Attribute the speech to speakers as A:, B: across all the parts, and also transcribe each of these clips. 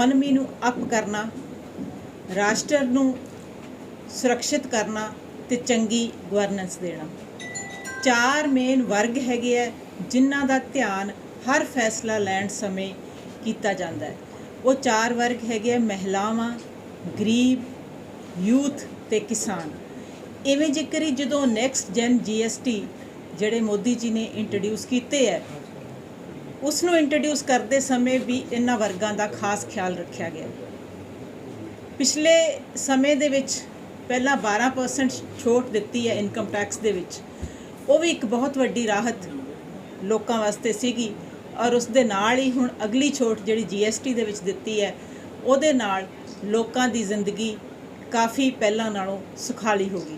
A: Economy ਨੂੰ up ਕਰਨਾ, ਰਾਸ਼ਟਰ ਨੂੰ ਸੁਰੱਖਿਅਤ ਕਰਨਾ ਤੇ ਚੰਗੀ ਗਵਰਨੈਂਸ ਦੇਣਾ। ਚਾਰ ਮੇਨ ਵਰਗ ਹੈਗੇ ਆ, ਜਿਨ੍ਹਾਂ ਦਾ ਧਿਆਨ ਹਰ ਫੈਸਲਾ ਲੈਣ ਸਮੇਂ ਕੀਤਾ ਜਾਂਦਾ ਹੈ। ਉਹ ਚਾਰ ਵਰਗ ਹੈਗੇ ਆ, ਮਹਿਲਾਵਾਂ, ਗਰੀਬ, ਯੂਥ ਤੇ ਕਿਸਾਨ। ਇਵੇਂ ਜ਼ਿਕਰ ਹੀ ਜਦੋਂ ਨੈਕਸਟ ਜਨ ਜੀਐਸਟੀ ਜਿਹੜੇ ਮੋਦੀ ਜੀ ਨੇ ਇੰਟਰੋਡਿਊਸ ਕੀਤੇ ਹੈ ਉਸ ਨੂੰ ਇੰਟਰੋਡਿਊਸ ਕਰਦੇ ਸਮੇਂ ਵੀ ਇਹਨਾਂ ਵਰਗਾਂ ਦਾ ਖਾਸ ਖਿਆਲ ਰੱਖਿਆ ਗਿਆ। ਪਿਛਲੇ ਸਮੇਂ ਦੇ ਵਿੱਚ ਪਹਿਲਾਂ 12% ਛੋਟ ਦਿੱਤੀ ਹੈ ਇਨਕਮ ਟੈਕਸ ਦੇ ਵਿੱਚ। ਉਹ ਵੀ ਇੱਕ ਬਹੁਤ ਵੱਡੀ ਰਾਹਤ ਲੋਕਾਂ ਵਾਸਤੇ ਸੀਗੀ ਔਰ ਉਸ ਦੇ ਨਾਲ ਹੀ ਹੁਣ ਅਗਲੀ ਛੋਟ ਜਿਹੜੀ ਜੀਐਸਟੀ ਦੇ ਵਿੱਚ ਦਿੱਤੀ ਹੈ, ਉਹਦੇ ਨਾਲ ਲੋਕਾਂ ਦੀ ਜ਼ਿੰਦਗੀ ਕਾਫੀ ਪਹਿਲਾਂ ਨਾਲੋਂ ਸੁਖਾਲੀ ਹੋ ਗਈ।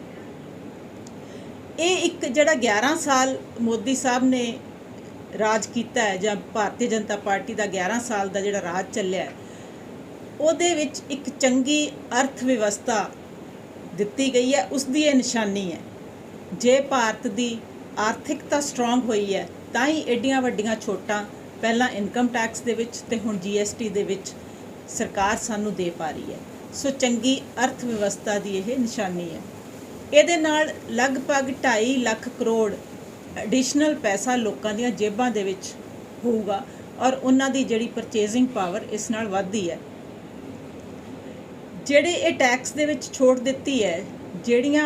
A: ਇਹ ਇੱਕ ਜਿਹੜਾ 11 ਸਾਲ ਮੋਦੀ ਸਾਹਿਬ ਨੇ ਰਾਜ ਕੀਤਾ ਹੈ ਜਾਂ ਭਾਰਤੀ ਜਨਤਾ ਪਾਰਟੀ ਦਾ 11 ਸਾਲ ਦਾ ਜਿਹੜਾ ਰਾਜ ਚੱਲਿਆ ਉਹਦੇ ਵਿੱਚ ਇੱਕ ਚੰਗੀ ਅਰਥ ਵਿਵਸਥਾ ਦਿੱਤੀ ਗਈ ਹੈ, ਉਸ ਦੀ ਇਹ ਨਿਸ਼ਾਨੀ ਹੈ। ਜੇ ਭਾਰਤ ਦੀ ਆਰਥਿਕਤਾ ਸਟਰੋਂਗ ਹੋਈ ਹੈ, ਤਾਂ ਹੀ ਐਡੀਆਂ ਵੱਡੀਆਂ ਛੋਟਾਂ ਪਹਿਲਾਂ ਇਨਕਮ ਟੈਕਸ ਦੇ ਵਿੱਚ ਤੇ ਹੁਣ ਜੀਐਸਟੀ ਦੇ ਵਿੱਚ ਸਰਕਾਰ ਸਾਨੂੰ ਦੇ ਪਾ ਰਹੀ ਹੈ। ਸੋ ਚੰਗੀ ਅਰਥ ਵਿਵਸਥਾ ਦੀ ਇਹ ਨਿਸ਼ਾਨੀ ਹੈ। ਇਹਦੇ ਨਾਲ ਲਗਭਗ 2.5 ਲੱਖ ਕਰੋੜ ਐਡੀਸ਼ਨਲ ਪੈਸਾ ਲੋਕਾਂ ਦੀਆਂ ਜੇਬਾਂ ਦੇ ਵਿੱਚ ਹੋਊਗਾ ਔਰ ਉਹਨਾਂ ਦੀ ਜਿਹੜੀ ਪਰਚੇਜ਼ਿੰਗ ਪਾਵਰ ਇਸ ਨਾਲ ਵੱਧਦੀ ਹੈ। ਜਿਹੜੇ ਇਹ ਟੈਕਸ ਦੇ ਵਿੱਚ ਛੋਟ ਦਿੱਤੀ ਹੈ, ਜਿਹੜੀਆਂ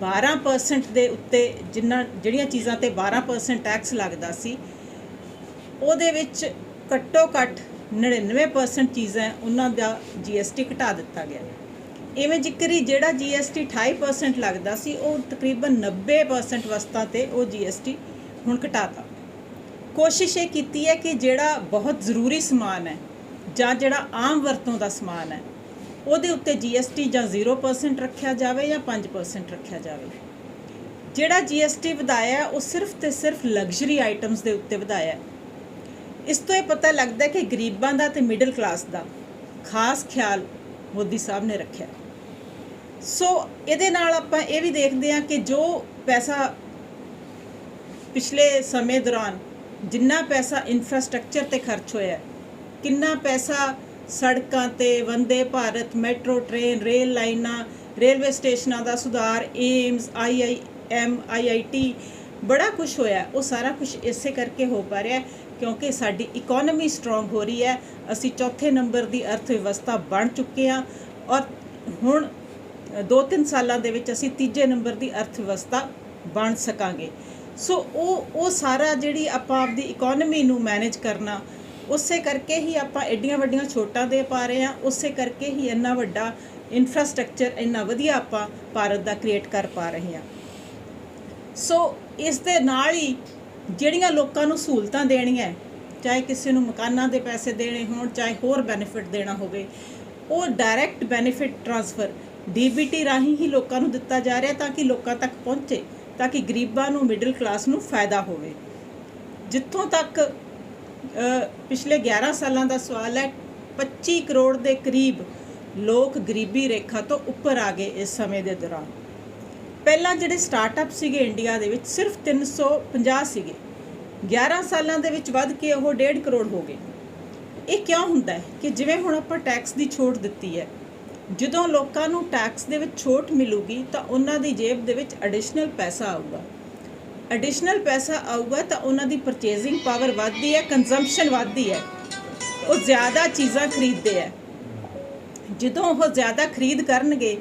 A: 12% ਦੇ ਉੱਤੇ ਜਿੰਨਾ, ਜਿਹੜੀਆਂ ਚੀਜ਼ਾਂ ਤੇ 12% ਟੈਕਸ ਲੱਗਦਾ ਸੀ, ਉਹਦੇ ਵਿੱਚ ਘੱਟੋ ਘੱਟ 99% ਚੀਜ਼ਾਂ ਉਹਨਾਂ ਦਾ ਜੀਐਸਟੀ ਘਟਾ ਦਿੱਤਾ ਗਿਆ। ਇਵੇਂ ਜ਼ਿਕਰ ਹੀ ਜਿਹੜਾ ਜੀਐਸਟੀ 28% ਲੱਗਦਾ ਸੀ, ਉਹ ਤਕਰੀਬਨ 90% ਵਸਤਾਂ ਤੇ ਉਹ ਜੀਐਸਟੀ ਹੁਣ ਘਟਾਤਾ। ਕੋਸ਼ਿਸ਼ ਇਹ ਕੀਤੀ ਹੈ ਕਿ ਜਿਹੜਾ ਬਹੁਤ ਜ਼ਰੂਰੀ ਸਮਾਨ ਹੈ ਜਾਂ ਜਿਹੜਾ ਆਮ ਵਰਤੋਂ ਦਾ ਸਮਾਨ ਹੈ, ਉਹਦੇ ਉੱਤੇ ਜੀਐਸਟੀ ਜਾਂ 0% ਰੱਖਿਆ ਜਾਵੇ ਜਾਂ 5% ਰੱਖਿਆ ਜਾਵੇ। ਜਿਹੜਾ ਜੀਐਸਟੀ ਵਧਾਇਆ ਉਹ ਸਿਰਫ ਤੇ ਸਿਰਫ ਲਗਜ਼ਰੀ ਆਈਟਮਸ ਦੇ ਉੱਤੇ ਵਧਾਇਆ ਇਸ ਤੋਂ ਇਹ ਪਤਾ ਲੱਗਦਾ ਕਿ ਗਰੀਬਾਂ ਦਾ ਤੇ ਮਿਡਲ ਕਲਾਸ ਦਾ ਖਾਸ ਖਿਆਲ ਮੋਦੀ ਸਾਹਿਬ ਨੇ ਰੱਖਿਆ। ਸੋ ਇਹਦੇ ਨਾਲ ਆਪਾਂ ਇਹ ਵੀ ਦੇਖਦੇ ਹਾਂ ਕਿ ਜੋ ਪੈਸਾ ਪਿਛਲੇ ਸਮੇਂ ਦੌਰਾਨ ਜਿੰਨਾ ਪੈਸਾ ਇਨਫਰਾਸਟ੍ਰਕਚਰ ਤੇ ਖਰਚ ਹੋਇਆ ਕਿੰਨਾ ਪੈਸਾ ਸੜਕਾਂ ਤੇ Vande Bharat metro train rail ਲਾਈਨਾਂ ਰੇਲਵੇ ਸਟੇਸ਼ਨਾਂ ਦਾ ਸੁਧਾਰ ਏਮਸ ਆਈਆਈਐਮ ਆਈਆਈਟੀ ਬੜਾ ਕੁਝ ਹੋਇਆ ਉਹ ਸਾਰਾ ਕੁਝ ਇਸੇ ਕਰਕੇ ਹੋ ਪਾ ਰਿਹਾ ਕਿਉਂਕਿ ਸਾਡੀ ਇਕਨੋਮੀ ਸਟਰੋਂਗ ਹੋ ਰਹੀ ਹੈ। ਅਸੀਂ ਚੌਥੇ ਨੰਬਰ ਦੀ ਅਰਥ ਵਿਵਸਥਾ ਬਣ ਚੁੱਕੇ ਹਾਂ ਔਰ ਹੁਣ 2-3 ਸਾਲਾਂ ਦੇ ਵਿੱਚ ਅਸੀਂ ਤੀਜੇ ਨੰਬਰ ਦੀ ਅਰਥ ਵਿਵਸਥਾ ਬਣ ਸਕਾਂਗੇ। ਸੋ ਉਹ ਉਹ ਸਾਰਾ ਜਿਹੜੀ ਆਪਾਂ ਆਪਦੀ ਇਕਨੋਮੀ ਨੂੰ ਮੈਨੇਜ ਕਰਨਾ, ਉਸੇ ਕਰਕੇ ਹੀ ਆਪਾਂ ਐਡੀਆਂ ਵੱਡੀਆਂ ਛੋਟਾਂ ਦੇ ਪਾ ਰਹੇ ਹਾਂ, ਉਸੇ ਕਰਕੇ ਹੀ ਇੰਨਾ ਵੱਡਾ ਇਨਫਰਾਸਟ੍ਰਕਚਰ ਇੰਨਾ ਵਧੀਆ ਆਪਾਂ ਭਾਰਤ ਦਾ ਕ੍ਰੀਏਟ ਕਰ ਪਾ ਰਹੇ ਹਾਂ। ਸੋ ਇਸ ਦੇ ਨਾਲ ਹੀ ਜਿਹੜੀਆਂ ਲੋਕਾਂ ਨੂੰ ਸਹੂਲਤਾਂ ਦੇਣੀਆਂ, ਚਾਹੇ ਕਿਸੇ ਨੂੰ ਮਕਾਨਾਂ ਦੇ ਪੈਸੇ ਦੇਣੇ ਹੋਣ, ਚਾਹੇ ਹੋਰ ਬੈਨੀਫਿਟ ਦੇਣਾ ਹੋਵੇ, ਉਹ ਡਾਇਰੈਕਟ ਬੈਨੀਫਿਟ ਟ੍ਰਾਂਸਫਰ ਡੀਬੀਟੀ ਰਾਹੀਂ ਹੀ ਲੋਕਾਂ ਨੂੰ ਦਿੱਤਾ ਜਾ ਰਿਹਾ ਤਾਂ ਕਿ ਲੋਕਾਂ ਤੱਕ ਪਹੁੰਚੇ, ਤਾਂ ਕਿ ਗਰੀਬਾਂ ਨੂੰ ਮਿਡਲ ਕਲਾਸ ਨੂੰ ਫਾਇਦਾ ਹੋਵੇ। ਜਿੱਥੋਂ ਤੱਕ ਪਿਛਲੇ 11 ਸਾਲਾਂ ਦਾ ਸਵਾਲ ਹੈ 25 ਕਰੋੜ ਦੇ ਕਰੀਬ ਲੋਕ ਗਰੀਬੀ ਰੇਖਾ ਤੋਂ ਉੱਪਰ ਆ ਗਏ ਇਸ ਸਮੇਂ ਦੇ ਦੌਰਾਨ। ਪਹਿਲਾਂ ਜਿਹੜੇ ਸਟਾਰਟਅਪ ਸੀਗੇ ਇੰਡੀਆ ਦੇ ਵਿੱਚ ਸਿਰਫ 350 ਸੀਗੇ। 11 ਸਾਲਾਂ ਦੇ ਵਿੱਚ ਵੱਧ ਕੇ ਉਹ 1.5 ਕਰੋੜ ਹੋ ਗਏ। ਇਹ ਕਿਉਂ ਹੁੰਦਾ ਹੈ ਕਿ ਜਿਵੇਂ ਹੁਣ ਆਪਾਂ ਟੈਕਸ ਦੀ ਛੋਟ ਦਿੱਤੀ ਹੈ ਜਦੋਂ ਲੋਕਾਂ ਨੂੰ ਟੈਕਸ ਦੇ ਵਿੱਚ ਛੋਟ ਮਿਲੂਗੀ ਤਾਂ ਉਹਨਾਂ ਦੀ ਜੇਬ ਦੇ ਵਿੱਚ ਐਡੀਸ਼ਨਲ ਪੈਸਾ ਆਊਗਾ। ਐਡੀਸ਼ਨਲ ਪੈਸਾ ਆਊਗਾ ਤਾਂ ਉਹਨਾਂ ਦੀ ਪਰਚੇਜ਼ਿੰਗ ਪਾਵਰ ਵੱਧਦੀ ਹੈ ਕੰਜ਼ੰਪਸ਼ਨ ਵੱਧਦੀ ਹੈ। ਉਹ ਜ਼ਿਆਦਾ ਚੀਜ਼ਾਂ ਖਰੀਦਦੇ ਆ ਜਦੋਂ ਉਹ ਜ਼ਿਆਦਾ ਖਰੀਦ ਕਰਨਗੇ,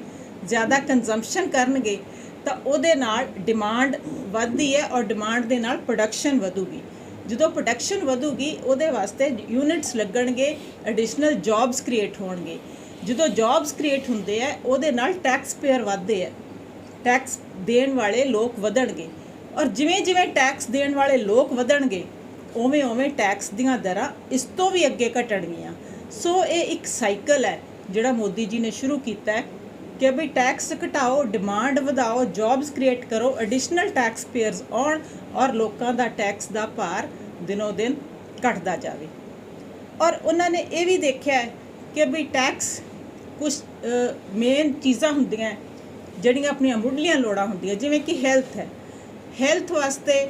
A: ਜ਼ਿਆਦਾ ਕੰਜ਼ੰਪਸ਼ਨ ਕਰਨਗੇ, ਤਾਂ ਉਹਦੇ ਨਾਲ ਡਿਮਾਂਡ ਵੱਧਦੀ ਹੈ ਔਰ ਡਿਮਾਂਡ ਦੇ ਨਾਲ ਪ੍ਰੋਡਕਸ਼ਨ ਵਧੂਗੀ। ਜਦੋਂ ਪ੍ਰੋਡਕਸ਼ਨ ਵਧੂਗੀ, ਉਹਦੇ ਵਾਸਤੇ ਯੂਨਿਟਸ ਲੱਗਣਗੇ ਐਡੀਸ਼ਨਲ ਜੌਬਸ ਕ੍ਰੀਏਟ ਹੋਣਗੇ। ਜਦੋਂ ਜੌਬਸ ਕ੍ਰੀਏਟ ਹੁੰਦੇ ਆ, ਉਹਦੇ ਨਾਲ ਟੈਕਸ ਪੇਅਰ ਵਧਦੇ ਆ। ਟੈਕਸ ਦੇਣ ਵਾਲੇ ਲੋਕ ਵਧਣਗੇ। ਔਰ ਜਿਵੇਂ ਜਿਵੇਂ ਟੈਕਸ ਦੇਣ ਵਾਲੇ ਲੋਕ ਵਧਣਗੇ, ਉਵੇਂ ਉਵੇਂ ਟੈਕਸ ਦੀਆਂ ਦਰਾਂ ਇਸ ਤੋਂ ਵੀ ਅੱਗੇ ਘਟਣਗੀਆਂ। ਸੋ ਇਹ ਇੱਕ ਸਾਈਕਲ ਹੈ, ਜਿਹੜਾ ਮੋਦੀ ਜੀ ਨੇ ਸ਼ੁਰੂ ਕੀਤਾ ਹੈ ਕਿ ਵੀ ਟੈਕਸ ਘਟਾਓ ਡਿਮਾਂਡ ਵਧਾਓ ਜੌਬਸ ਕ੍ਰੀਏਟ ਕਰੋ ਐਡੀਸ਼ਨਲ ਟੈਕਸ ਪੇਅਰਸ ਆਉਣ ਔਰ ਲੋਕਾਂ ਦਾ ਟੈਕਸ ਦਾ ਭਾਰ ਦਿਨੋ ਦਿਨ ਘਟਦਾ ਜਾਵੇ। ਔਰ ਉਹਨਾਂ ਨੇ ਇਹ ਵੀ ਦੇਖਿਆ ਹੈ ਕਿ ਵੀ ਟੈਕਸ ਕੁਝ ਮੇਨ ਚੀਜ਼ਾਂ ਹੁੰਦੀਆਂ ਜਿਹੜੀਆਂ ਆਪਣੀਆਂ ਮੁੱਢਲੀਆਂ ਲੋੜਾਂ ਹੁੰਦੀਆਂ ਜਿਵੇਂ ਕਿ ਹੈਲਥ ਹੈ। ਹੈਲਥ ਵਾਸਤੇ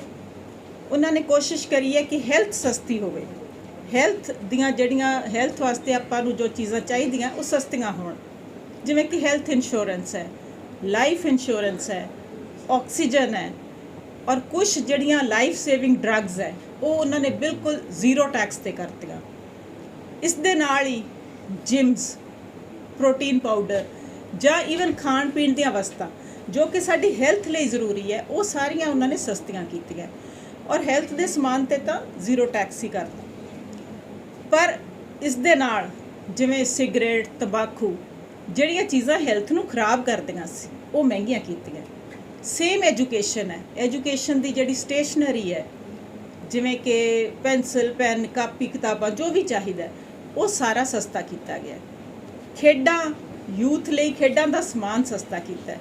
A: ਉਹਨਾਂ ਨੇ ਕੋਸ਼ਿਸ਼ ਕਰੀ ਹੈ ਕਿ ਹੈਲਥ ਸਸਤੀ ਹੋਵੇ। ਹੈਲਥ ਦੀਆਂ ਜਿਹੜੀਆਂ ਹੈਲਥ ਵਾਸਤੇ ਆਪਾਂ ਨੂੰ ਜੋ ਚੀਜ਼ਾਂ ਚਾਹੀਦੀਆਂ, ਉਹ ਸਸਤੀਆਂ ਹੋਣ। ਜਿਵੇਂ ਕਿ ਹੈਲਥ ਇੰਸ਼ੋਰੈਂਸ ਹੈ ਲਾਈਫ ਇੰਸ਼ੋਰੈਂਸ ਹੈ ਆਕਸੀਜਨ ਹੈ, ਔਰ ਕੁਝ ਜਿਹੜੀਆਂ ਲਾਈਫ ਸੇਵਿੰਗ ਡਰੱਗਸ ਹੈ, ਉਹ ਉਹਨਾਂ ਨੇ ਬਿਲਕੁਲ ਜ਼ੀਰੋ ਟੈਕਸ ਤੇ ਕਰਤੀਆਂ। ਇਸ ਦੇ ਨਾਲ ਹੀ ਜਿਮਸ ਪ੍ਰੋਟੀਨ ਪਾਊਡਰ ਜਾਂ ਈਵਨ ਖਾਣ ਪੀਣ ਦੀਆਂ ਵਸਤਾਂ, ਜੋ ਕਿ ਸਾਡੀ ਹੈਲਥ ਲਈ ਜ਼ਰੂਰੀ ਹੈ, ਉਹ ਸਾਰੀਆਂ ਉਹਨਾਂ ਨੇ ਸਸਤੀਆਂ ਕੀਤੀਆਂ। ਔਰ ਹੈਲਥ ਦੇ ਸਮਾਨ ਤੇ ਤਾਂ ਜ਼ੀਰੋ ਟੈਕਸ ਹੀ ਕਰਤਾ। ਪਰ ਇਸ ਦੇ ਨਾਲ ਜਿਵੇਂ ਸਿਗਰਟ ਤੰਬਾਕੂ, ਜਿਹੜੀਆਂ ਚੀਜ਼ਾਂ ਹੈਲਥ ਨੂੰ ਖਰਾਬ ਕਰਦੀਆਂ ਸੀ, ਉਹ ਮਹਿੰਗੀਆਂ ਕੀਤੀਆਂ। ਸੇਮ ਐਜੂਕੇਸ਼ਨ ਹੈ। ਐਜੂਕੇਸ਼ਨ ਦੀ ਜਿਹੜੀ ਸਟੇਸ਼ਨਰੀ ਹੈ, ਜਿਵੇਂ ਕਿ ਪੈਨਸਲ ਪੈਨ ਕਾਪੀ, ਕਿਤਾਬਾਂ, ਜੋ ਵੀ ਚਾਹੀਦਾ ਉਹ ਸਾਰਾ ਸਸਤਾ ਕੀਤਾ ਗਿਆ। ਖੇਡਾਂ, ਯੂਥ ਲਈ ਖੇਡਾਂ ਦਾ ਸਮਾਨ ਸਸਤਾ ਕੀਤਾ।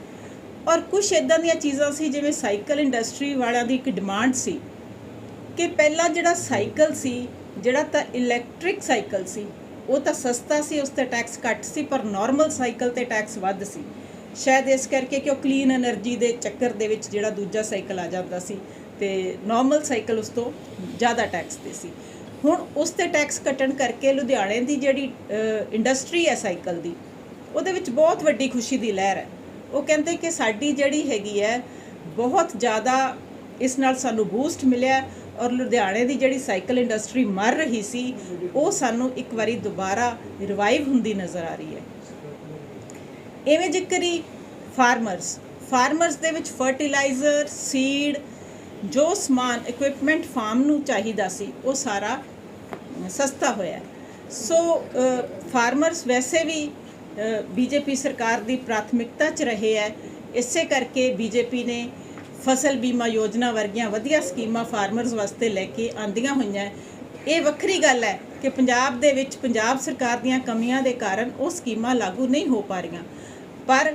A: ਔਰ ਕੁਝ ਇਦਾਂ ਦੀਆਂ ਚੀਜ਼ਾਂ ਸੀ, ਜਿਵੇਂ ਸਾਈਕਲ ਇੰਡਸਟਰੀ ਵਾਲਿਆਂ ਦੀ ਇੱਕ ਡਿਮਾਂਡ ਸੀ ਕਿ ਪਹਿਲਾਂ ਜਿਹੜਾ ਸਾਈਕਲ ਸੀ, ਜਿਹੜਾ ਤਾਂ ਇਲੈਕਟ੍ਰਿਕ ਸਾਈਕਲ ਸੀ, ਉਹ ਤਾਂ ਸਸਤਾ ਸੀ, ਉਸ ਤੇ ਟੈਕਸ ਘੱਟ ਸੀ, ਪਰ ਨਾਰਮਲ ਸਾਈਕਲ ਤੇ ਟੈਕਸ ਵੱਧ ਸੀ। ਸ਼ਾਇਦ ਇਸ ਕਰਕੇ ਕਿ ਉਹ ਕਲੀਨ એનર્ਜੀ ਦੇ ਚੱਕਰ ਦੇ ਵਿੱਚ ਜਿਹੜਾ ਦੂਜਾ ਸਾਈਕਲ ਆ ਜਾਂਦਾ ਸੀ, ਤੇ ਨਾਰਮਲ ਸਾਈਕਲ ਉਸ ਤੋਂ ਜ਼ਿਆਦਾ ਟੈਕਸ ਤੇ ਸੀ। ਹੁਣ ਉਸ ਤੇ ਟੈਕਸ ਕੱਟਣ ਕਰਕੇ ਲੁਧਿਆਣੇ ਦੀ ਜਿਹੜੀ ਇੰਡਸਟਰੀ ਹੈ ਸਾਈਕਲ ਦੀ, ਉਹਦੇ ਵਿੱਚ ਬਹੁਤ ਵੱਡੀ ਖੁਸ਼ੀ ਦੀ ਲਹਿਰ ਹੈ। ਉਹ ਕਹਿੰਦੇ ਕਿ ਸਾਡੀ ਜਿਹੜੀ ਹੈਗੀ ਹੈ, ਬਹੁਤ ਜ਼ਿਆਦਾ ਇਸ ਨਾਲ ਸਾਨੂੰ ਬੂਸਟ ਮਿਲਿਆ ਔਰ ਲੁਧਿਆਣੇ ਦੀ ਜਿਹੜੀ ਸਾਈਕਲ ਇੰਡਸਟਰੀ ਮਰ ਰਹੀ ਸੀ, ਉਹ ਸਾਨੂੰ ਇੱਕ ਵਾਰੀ ਦੁਬਾਰਾ ਰਿਵਾਈਵ ਹੁੰਦੀ ਨਜ਼ਰ ਆ ਰਹੀ ਹੈ। ਇਵੇਂ ਜ਼ਿਕਰ ਹੀ ਫਾਰਮਰਸ ਫਾਰਮਰਸ ਦੇ ਵਿੱਚ ਫਰਟੀਲਾਈਜ਼ਰ ਸੀਡ ਜੋ ਸਮਾਨ ਇਕਵਿਪਮੈਂਟ ਫਾਰਮ ਨੂੰ ਚਾਹੀਦਾ ਸੀ, ਉਹ ਸਾਰਾ ਸਸਤਾ ਹੋਇਆ। ਸੋ ਫਾਰਮਰਸ ਵੈਸੇ ਵੀ ਬੀਜੇਪੀ ਸਰਕਾਰ ਦੀ ਪ੍ਰਾਥਮਿਕਤਾ 'ਚ ਰਹੇ ਹੈ ਇਸੇ ਕਰਕੇ ਬੀਜੇਪੀ ਨੇ ਫਸਲ ਬੀਮਾ ਯੋਜਨਾ ਵਰਗੀਆਂ ਵਧੀਆ ਸਕੀਮਾਂ ਫਾਰਮਰਸ ਵਾਸਤੇ ਲੈ ਕੇ ਆਂਦੀਆਂ ਹੋਈਆਂ। ਇਹ ਵੱਖਰੀ ਗੱਲ ਹੈ ਕਿ ਪੰਜਾਬ ਦੇ ਵਿੱਚ ਪੰਜਾਬ ਸਰਕਾਰ ਦੀਆਂ ਕਮੀਆਂ ਦੇ ਕਾਰਨ ਉਹ ਸਕੀਮਾਂ ਲਾਗੂ ਨਹੀਂ ਹੋ ਪਾ ਰਹੀਆਂ। ਪਰ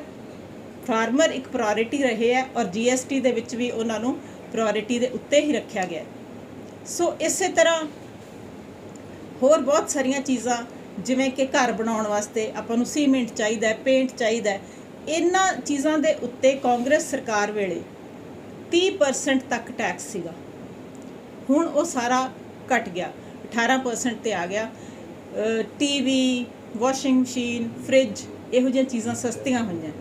A: ਫਾਰਮਰ ਇੱਕ ਪ੍ਰਾਇੋਰਟੀ ਰਹੇ ਹੈ ਔਰ ਜੀਐਸਟੀ ਦੇ ਵਿੱਚ ਵੀ ਉਹਨਾਂ ਨੂੰ ਪ੍ਰਾਇੋਰਟੀ ਦੇ ਉੱਤੇ ਹੀ ਰੱਖਿਆ ਗਿਆ। ਸੋ ਇਸੇ ਤਰ੍ਹਾਂ ਹੋਰ ਬਹੁਤ ਸਾਰੀਆਂ ਚੀਜ਼ਾਂ, ਜਿਵੇਂ ਕਿ ਘਰ ਬਣਾਉਣ ਵਾਸਤੇ ਆਪਾਂ ਨੂੰ ਸੀਮੈਂਟ ਚਾਹੀਦਾ ਹੈ, ਪੇਂਟ ਚਾਹੀਦਾ ਹੈ। ਇਹਨਾਂ ਚੀਜ਼ਾਂ ਦੇ ਉੱਤੇ ਕਾਂਗਰਸ ਸਰਕਾਰ ਵੇਲੇ 30% ਤੱਕ ਟੈਕਸ ਸੀਗਾ। ਹੁਣ ਉਹ ਸਾਰਾ ਘਟ ਗਿਆ 18% ਤੇ ਆ ਗਿਆ। ਟੀਵੀ ਵਾਸ਼ਿੰਗ ਮਸ਼ੀਨ ਫ੍ਰਿਜ ਇਹੋ ਜਿਹੀਆਂ ਚੀਜ਼ਾਂ ਸਸਤੀਆਂ ਹੋਈਆਂ।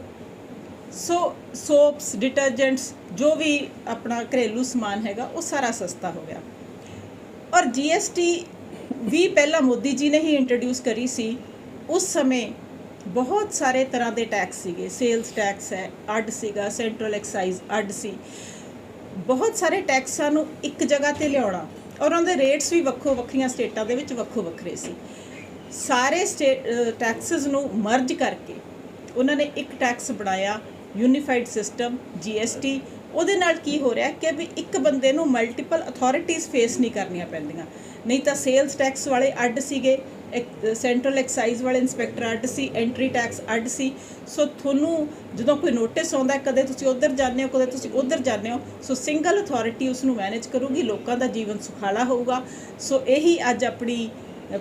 A: ਸੋ ਸੋਪਸ ਡਿਟਰਜੈਂਟਸ ਜੋ ਵੀ ਆਪਣਾ ਘਰੇਲੂ ਸਮਾਨ ਹੈਗਾ, ਉਹ ਸਾਰਾ ਸਸਤਾ ਹੋ ਗਿਆ। ਔਰ ਜੀਐਸਟੀ ਵੀ ਪਹਿਲਾਂ ਮੋਦੀ ਜੀ ਨੇ ਹੀ ਇੰਟਰੋਡਿਊਸ ਕਰੀ ਸੀ, ਉਸ ਸਮੇਂ ਬਹੁਤ ਸਾਰੇ ਤਰ੍ਹਾਂ ਦੇ ਟੈਕਸ ਸੀਗੇ ਸੇਲਸ ਟੈਕਸ ਹੈ, ਅੱਡ ਸੀਗਾ ਸੈਂਟਰਲ ਐਕਸਾਈਜ਼ ਅੱਡ ਸੀ। ਬਹੁਤ ਸਾਰੇ ਟੈਕਸਾਂ ਨੂੰ ਇੱਕ ਜਗ੍ਹਾ ਤੇ ਲਿਆਉਣਾ, ਔਰ ਉਹਨਾਂ ਦੇ ਰੇਟਸ ਵੀ ਵੱਖੋ ਵੱਖਰੀਆਂ ਸਟੇਟਾਂ ਦੇ ਵਿੱਚ ਵੱਖੋ ਵੱਖਰੇ ਸੀ। ਸਾਰੇ ਟੈਕਸਸ ਨੂੰ ਮਰਜ ਕਰਕੇ ਉਹਨਾਂ ਨੇ ਇੱਕ ਟੈਕਸ ਬਣਾਇਆ ਯੂਨੀਫਾਈਡ ਸਿਸਟਮ ਜੀਐਸਟੀ ਉਹਦੇ ਨਾਲ ਕੀ ਹੋ ਰਿਹਾ ਕਿ ਵੀ ਇੱਕ ਬੰਦੇ ਨੂੰ ਮਲਟੀਪਲ ਅਥਾਰਟੀਆਂ ਫੇਸ ਨਹੀਂ ਕਰਨੀਆਂ ਪੈਂਦੀਆਂ। ਨਹੀਂ ਤਾਂ ਸੇਲਸ ਟੈਕਸ ਵਾਲੇ ਅੱਡ ਸੀਗੇ ਸੈਂਟਰਲ ਐਕਸਾਈਜ਼ ਵਾਲੇ ਇਨਸਪੈਕਟਰ ਅੱਡ ਸੀ ਐਂਟਰੀ ਟੈਕਸ ਅੱਡ ਸੀ। ਸੋ ਤੁਹਾਨੂੰ ਜਦੋਂ ਕੋਈ ਨੋਟਿਸ ਆਉਂਦਾ ਕਦੇ ਤੁਸੀਂ ਉਧਰ ਜਾਂਦੇ ਹੋ ਕਦੇ ਤੁਸੀਂ ਉਧਰ ਜਾਂਦੇ ਹੋ ਸੋ ਸਿੰਗਲ ਅਥਾਰਟੀ ਉਸ ਨੂੰ ਮੈਨੇਜ ਕਰੂਗੀ ਲੋਕਾਂ ਦਾ ਜੀਵਨ ਸੁਖਾਲਾ ਹੋਊਗਾ। ਸੋ ਇਹੀ ਅੱਜ ਆਪਣੀ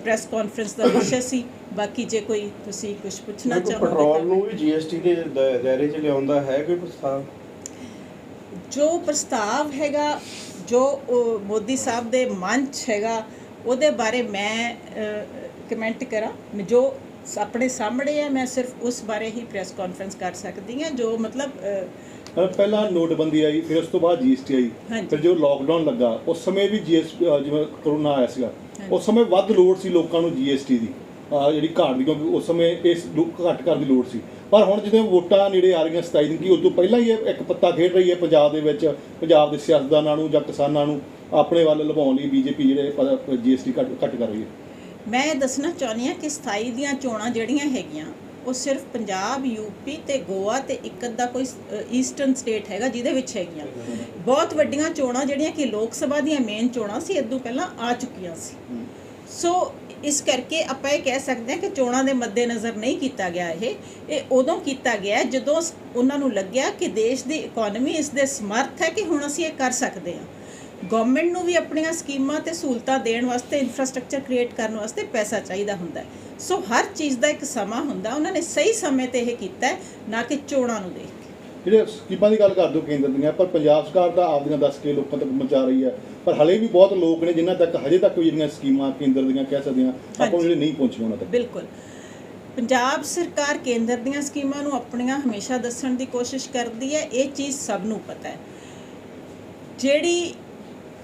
A: ਪ੍ਰੈਸ ਕਾਨਫਰੰਸ ਦਾ ਵਿਸ਼ਾ ਸੀ। ਬਾਕੀ ਜੇ ਕੋਈ ਤੁਸੀਂ ਕੁਝ ਪੁੱਛਣਾ ਚਾਹੋਗੇ
B: ਪੈਟਰੋਲ ਨੂੰ ਵੀ ਜੀਐਸਟੀ ਦੇ ਦਾ- ਦਾਇਰੇ 'ਚ ਲਿਆਉਂਦਾ ਹੈ ਕੋਈ ਪ੍ਰਸਤਾਵ?
A: ਜੋ ਪ੍ਰਸਤਾਵ ਹੈਗਾ ਜੋ ਮੋਦੀ ਸਾਹਿਬ ਦੇ ਮਨ 'ਚ ਹੈਗਾ ਉਹਦੇ ਬਾਰੇ ਮੈਂ ਕਮੈਂਟ ਕਰਾਂ ਮੈਂ ਜੋ ਆਪਣੇ ਸਾਹਮਣੇ ਹੈ ਮੈਂ ਸਿਰਫ ਉਸ ਬਾਰੇ ਹੀ ਪ੍ਰੈਸ ਕਾਨਫਰੰਸ ਕਰ ਸਕਦੀ ਹਾਂ ਜੋ ਮਤਲਬ
C: ਪਹਿਲਾਂ ਨੋਟਬੰਦੀ ਆਈ ਫਿਰ ਉਸ ਤੋਂ ਬਾਅਦ ਜੀਐਸਟੀ ਆਈ। ਫਿਰ ਜੋ ਲੋਕਡਾਊਨ ਲੱਗਾ ਉਸ ਸਮੇਂ ਵੀ ਜੀਐਸਟੀ ਜਿਵੇਂ ਕਰੋਨਾ ਆਇਆ ਸੀਗਾ। ਉਸ ਸਮੇਂ ਵੱਧ ਲੋੜ ਸੀ ਲੋਕਾਂ ਨੂੰ ਜੀਐਸਟੀ ਦੀ ਜਿਹੜੀ ਘਾਟ ਦੀ ਕਿਉਂਕਿ ਉਸ ਸਮੇਂ ਇਸ ਘੱਟ ਕਰਨ ਦੀ ਲੋੜ ਸੀ ਪਰ ਹੁਣ ਜਦੋਂ ਵੋਟਾਂ ਨੇੜੇ ਆ ਰਹੀਆਂ 27 ਦਿਨ ਕੀ ਉਸ ਤੋਂ ਪਹਿਲਾਂ ਹੀ ਇਹ ਇੱਕ ਪੱਤਾ ਖੇਡ ਰਹੀ ਹੈ ਪੰਜਾਬ ਦੇ ਵਿੱਚ ਪੰਜਾਬ ਦੇ ਸਿਆਸਤਦਾਨਾਂ ਨੂੰ ਜਾਂ ਕਿਸਾਨਾਂ ਨੂੰ ਆਪਣੇ ਵੱਲ ਲਵਾਉਣ ਲਈ ਬੀਜੇਪੀ ਜਿਹੜੇ ਜੀਐਸਟੀ ਘੱਟ ਘੱਟ ਕਰ ਰਹੀ ਹੈ?
A: ਮੈਂ ਇਹ ਦੱਸਣਾ ਚਾਹੁੰਦੀ ਹਾਂ ਕਿ 27 ਦੀਆਂ ਚੋਣਾਂ ਜਿਹੜੀਆਂ ਹੈਗੀਆਂ ਉਹ ਸਿਰਫ ਪੰਜਾਬ ਯੂਪੀ ਤੇ ਗੋਆ ਤੇ ਇੱਕ ਅੱਧਾ ਕੋਈ ਈਸਟਰਨ ਸਟੇਟ ਹੈਗਾ ਜਿਹਦੇ ਵਿੱਚ ਹੈਗੀਆਂ। ਬਹੁਤ ਵੱਡੀਆਂ ਚੋਣਾਂ ਜਿਹੜੀਆਂ ਕਿ ਲੋਕ ਸਭਾ ਦੀਆਂ ਮੇਨ ਚੋਣਾਂ ਸੀ ਇਦੋਂ ਪਹਿਲਾਂ ਆ ਚੁੱਕੀਆਂ ਸੀ। ਸੋ ਇਸ ਕਰਕੇ ਆਪਾਂ ਇਹ ਕਹਿ ਸਕਦੇ ਹਾਂ ਕਿ ਚੋਣਾਂ ਦੇ ਮੱਦੇਨਜ਼ਰ ਨਹੀਂ ਕੀਤਾ ਗਿਆ ਇਹ। ਇਹ ਉਦੋਂ ਕੀਤਾ ਗਿਆ ਜਦੋਂ ਉਹਨਾਂ ਨੂੰ ਲੱਗਿਆ ਕਿ ਦੇਸ਼ ਦੀ ਇਕਨੋਮੀ ਇਸ ਦੇ ਸਮਰਥ ਹੈ ਕਿ ਹੁਣ ਅਸੀਂ ਇਹ ਕਰ ਸਕਦੇ ਹਾਂ। ਗਵਰਨਮੈਂਟ ਨੂੰ ਵੀ ਆਪਣੀਆਂ ਸਕੀਮਾਂ ਤੇ ਸਹੂਲਤਾਂ ਦੇਣ ਵਾਸਤੇ ਇਨਫਰਾਸਟ੍ਰਕਚਰ ਕ੍ਰੀਏਟ ਕਰਨ ਵਾਸਤੇ ਪੈਸਾ ਚਾਹੀਦਾ ਹੁੰਦਾ ਹੈ। ਸੋ ਹਰ ਚੀਜ਼ ਦਾ ਇੱਕ ਸਮਾਂ ਹੁੰਦਾ। ਉਹਨਾਂ ਨੇ ਸਹੀ ਸਮੇਂ ਤੇ ਇਹ ਕੀਤਾ ਨਾ ਕਿ ਚੋਣਾਂ ਨੂੰ ਦੇਖ
C: ਜਿਹੜੇ ਸਕੀਮਾਂ ਦੀ ਗੱਲ ਕਰਦੇ ਹੋ ਕੇਂਦਰ ਦੀਆਂ ਪਰ ਪੰਜਾਬ ਸਰਕਾਰ ਤਾਂ ਆਪਦੀਆਂ ਦੱਸ ਕੇ ਲੋਕਾਂ ਤੱਕ ਪਹੁੰਚਾ ਰਹੀ ਹੈ। ਪਰ ਹਲੇ ਵੀ ਬਹੁਤ ਲੋਕ ਨੇ ਜਿਨ੍ਹਾਂ ਤੱਕ ਹਜੇ ਤੱਕ ਵੀ ਜਿਹੜੀਆਂ ਸਕੀਮਾਂ ਕੇਂਦਰ ਦੀਆਂ ਕਹਿ ਸਕਦੇ ਹਾਂ ਆਪਾਂ। ਜਿਹੜੇ ਨਹੀਂ ਪਹੁੰਚੀਆਂ ਉਹਨਾਂ ਤੱਕ।
A: ਬਿਲਕੁਲ। ਪੰਜਾਬ ਸਰਕਾਰ ਕੇਂਦਰ ਦੀਆਂ ਸਕੀਮਾਂ ਨੂੰ ਆਪਣੀਆਂ ਹਮੇਸ਼ਾ ਦੱਸਣ ਦੀ ਕੋਸ਼ਿਸ਼ ਕਰਦੀ ਹੈ ਇਹ ਚੀਜ਼ ਸਭ ਨੂੰ ਪਤਾ ਹੈ। ਜਿਹੜੀ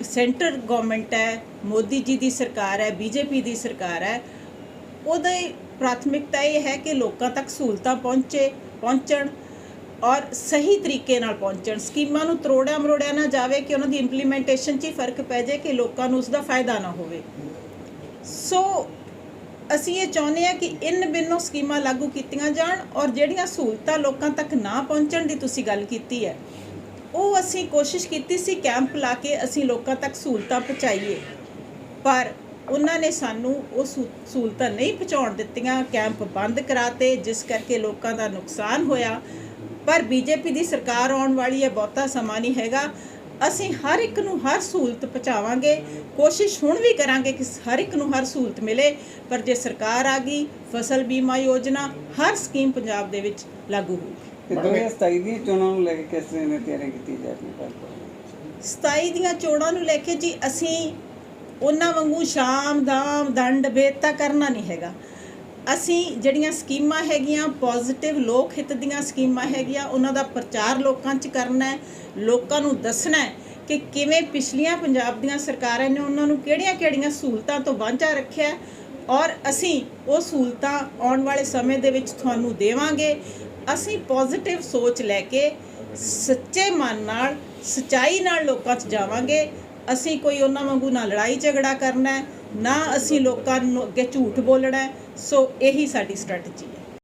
A: ਸੈਂਟਰ ਗਵਰਨਮੈਂਟ ਹੈ ਮੋਦੀ ਜੀ ਦੀ ਸਰਕਾਰ ਹੈ ਬੀਜੇਪੀ ਦੀ ਸਰਕਾਰ ਹੈ ਉਹਦੀ ਪ੍ਰਾਥਮਿਕਤਾ ਇਹ ਹੈ ਕਿ ਲੋਕਾਂ ਤੱਕ ਸਹੂਲਤਾਂ ਪਹੁੰਚੇ ਪਹੁੰਚਣ ਔਰ ਸਹੀ ਤਰੀਕੇ ਨਾਲ ਪਹੁੰਚਣ। ਸਕੀਮਾਂ ਨੂੰ ਤਰੋੜਿਆ ਮਰੋੜਿਆ ਨਾ ਜਾਵੇ ਕਿ ਉਹਨਾਂ ਦੀ ਇੰਪਲੀਮੈਂਟੇਸ਼ਨ 'ਚ ਹੀ ਫ਼ਰਕ ਪੈ ਜਾਏ ਕਿ ਲੋਕਾਂ ਨੂੰ ਉਸ ਦਾ ਫਾਇਦਾ ਨਾ ਹੋਵੇ। ਸੋ ਅਸੀਂ ਇਹ ਚਾਹੁੰਦੇ ਹਾਂ ਕਿ ਇਨ ਬਿਨੋ ਸਕੀਮਾਂ ਲਾਗੂ ਕੀਤੀਆਂ ਜਾਣ ਔਰ ਜਿਹੜੀਆਂ ਸਹੂਲਤਾਂ ਲੋਕਾਂ ਤੱਕ ਨਾ ਪਹੁੰਚਣ ਦੀ ਤੁਸੀਂ ਗੱਲ ਕੀਤੀ ਹੈ, ਉਹ ਅਸੀਂ ਕੋਸ਼ਿਸ਼ ਕੀਤੀ ਸੀ ਕੈਂਪ ਲਾ ਕੇ ਅਸੀਂ ਲੋਕਾਂ ਤੱਕ ਸਹੂਲਤਾਂ ਪਹੁੰਚਾਈਏ। ਪਰ ਉਹਨਾਂ ਨੇ ਸਾਨੂੰ ਉਹ ਸਹੂ- ਸਹੂਲਤਾਂ ਨਹੀਂ ਪਹੁੰਚਾਉਣ ਦਿੱਤੀਆਂ। ਕੈਂਪ ਬੰਦ ਕਰਾਤੇ, ਜਿਸ ਕਰਕੇ ਲੋਕਾਂ ਦਾ ਨੁਕਸਾਨ ਹੋਇਆ। ਪਰ ਬੀਜੇਪੀ ਦੀ ਸਰਕਾਰ ਆਉਣ ਵਾਲੀ ਹੈ ਬਹੁਤਾ ਸਮਾਂ ਨਹੀਂ ਹੈਗਾ। ਅਸੀਂ ਹਰ ਇੱਕ ਨੂੰ ਹਰ ਸਹੂਲਤ ਪਹੁੰਚਾਵਾਂਗੇ। ਕੋਸ਼ਿਸ਼ ਹੁਣ ਵੀ ਕਰਾਂਗੇ ਕਿ ਹਰ ਇੱਕ ਨੂੰ ਹਰ ਸਹੂਲਤ ਮਿਲੇ ਪਰ ਜੇ ਸਰਕਾਰ ਆ ਗਈ ਫਸਲ ਬੀਮਾ ਯੋਜਨਾ ਹਰ ਸਕੀਮ ਪੰਜਾਬ ਦੇ ਵਿੱਚ ਲਾਗੂ ਹੋਊਗੀ।
D: ਤੇ 2027 ਦੀਆਂ ਚੋਣਾਂ ਨੂੰ ਲੈ ਕੇ ਕਿਸ ਤਰ੍ਹਾਂ ਦੀ ਤਿਆਰੀ ਕੀਤੀ ਜਾ ਰਹੀ ਹੈ?
A: 27 ਦੀਆਂ ਚੋਣਾਂ ਨੂੰ ਲੈ ਕੇ ਜੀ ਅਸੀਂ ਉਹਨਾਂ ਵਾਂਗੂ ਸ਼ਾਮ ਦਾਮ ਦੰਡ ਭੇਦ ਤਾਂ ਕਰਨਾ ਨਹੀਂ ਹੈਗਾ। ਅਸੀਂ ਜਿਹੜੀਆਂ ਸਕੀਮਾਂ ਹੈਗੀਆਂ ਪੋਜ਼ਿਟਿਵ ਲੋਕ ਹਿੱਤ ਦੀਆਂ ਸਕੀਮਾਂ ਹੈਗੀਆਂ, ਉਹਨਾਂ ਦਾ ਪ੍ਰਚਾਰ ਲੋਕਾਂ 'ਚ ਕਰਨਾ ਹੈ, ਲੋਕਾਂ ਨੂੰ ਦੱਸਣਾ ਹੈ ਕਿ ਕਿਵੇਂ ਪਿਛਲੀਆਂ ਪੰਜਾਬ ਦੀਆਂ ਸਰਕਾਰਾਂ ਨੇ ਉਹਨਾਂ ਨੂੰ ਕਿਹੜੀਆਂ-ਕਿਹੜੀਆਂ ਸਹੂਲਤਾਂ ਤੋਂ ਵਾਂਝਾ ਰੱਖਿਆ ਔਰ ਅਸੀਂ ਉਹ ਸਹੂਲਤਾਂ ਆਉਣ ਵਾਲੇ ਸਮੇਂ ਦੇ ਵਿੱਚ ਤੁਹਾਨੂੰ ਦੇਵਾਂਗੇ। ਅਸੀਂ ਪੋਜ਼ਿਟਿਵ ਸੋਚ ਲੈ ਕੇ ਸੱਚੇ ਮਨ ਨਾਲ, ਸਚਾਈ ਨਾਲ ਲੋਕਾਂ 'ਚ ਜਾਵਾਂਗੇ। ਅਸੀਂ ਕੋਈ ਉਹਨਾਂ ਵਾਂਗੂ ਨਾ ਲੜਾਈ ਝਗੜਾ ਕਰਨਾ ਹੈ ਨਾ ਅਸੀਂ ਲੋਕਾਂ ਨੂੰ ਅੱਗੇ ਝੂਠ ਬੋਲਣਾ ਸੋ ਇਹੀ ਸਾਡੀ ਸਟ੍ਰੈਟਜੀ ਹੈ।